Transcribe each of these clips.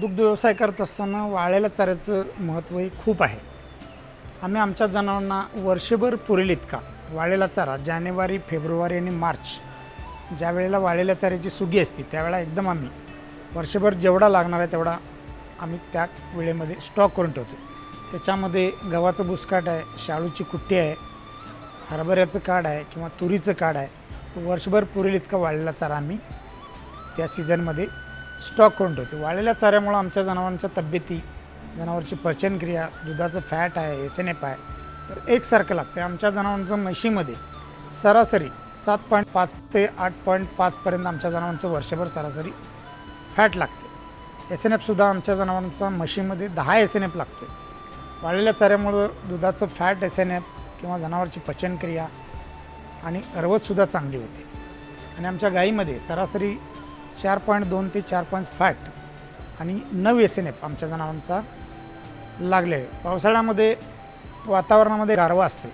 दुग्ध व्यवसाय करत असताना वाळ्याला चाऱ्याचं महत्त्व हे खूप आहे. आम्ही आमच्या जनावरांना वर्षभर पुरेल इतका. वाळेला चारा जानेवारी फेब्रुवारी आणि मार्च ज्या वेळेला वाळेल्या चाऱ्याची सुगी असते त्यावेळेला एकदम आम्ही वर्षभर जेवढा लागणार आहे तेवढा आम्ही त्या वेळेमध्ये स्टॉक करून ठेवतो. त्याच्यामध्ये गव्हाचं बुसकाट आहे शाळूची कुट्टी आहे हरभऱ्याचं काड आहे किंवा तुरीचं काड आहे. वर्षभर पुरेल इतका वाळलेला चारा आम्ही त्या सीझनमध्ये स्टॉक करून ठेवते. वाळलेल्या चाऱ्यामुळं आमच्या जनावरांच्या तब्येती जनावरची पचनक्रिया दुधाचं फॅट आहे एस एन एफ आहे तर एकसारखं लागते आमच्या जनावरांचं म्हशीमध्ये सरासरी सात पॉईंट पाच ते आठ पॉईंट पाचपर्यंत आमच्या जनावरांचं वर्षभर सरासरी फॅट लागते. एस एन एफसुद्धा आमच्या जनावरांचा म्हशीमध्ये दहा एस एन एफ लागतो वाळलेल्या चाऱ्यामुळं दुधाचं फॅट एस एन एफ किंवा जनावरची पचनक्रिया आणि अरवतसुद्धा चांगली होती. आणि आमच्या गाईमध्ये सरासरी चार पॉईंट दोन ते चार पॉईंट फॅट आणि नऊ एस एन एफ आमच्या जनावरांचा लागले. आहे पावसाळ्यामध्ये वातावरणामध्ये गारवा असतो.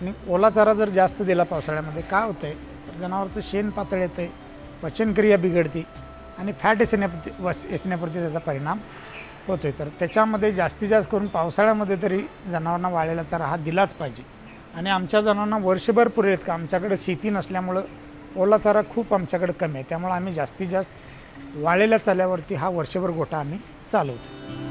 आणि ओला चारा जर जास्त दिला पावसाळ्यामध्ये काय होतं आहे तर जनावरचं शेण पातळ येतं आहे पचनक्रिया बिघडते आणि फॅट एस एन एफ वस एस एन एफवरती त्याचा परिणाम होतो आहे तर त्याच्यामध्ये जास्तीत जास्त करून पावसाळ्यामध्ये तरी जनावरांना वाळलेला चारा हा दिलाच पाहिजे. आणि आमच्या जनावरांना वर्षभर पुरेल का? आमच्याकडे शेती नसल्यामुळं ओला चारा खूप आमच्याकडे कमी आहे. त्यामुळे आम्ही जास्तीत जास्त वाळलेल्या चाल्यावरती हा वर्षभर गोठा आम्ही चालवतो.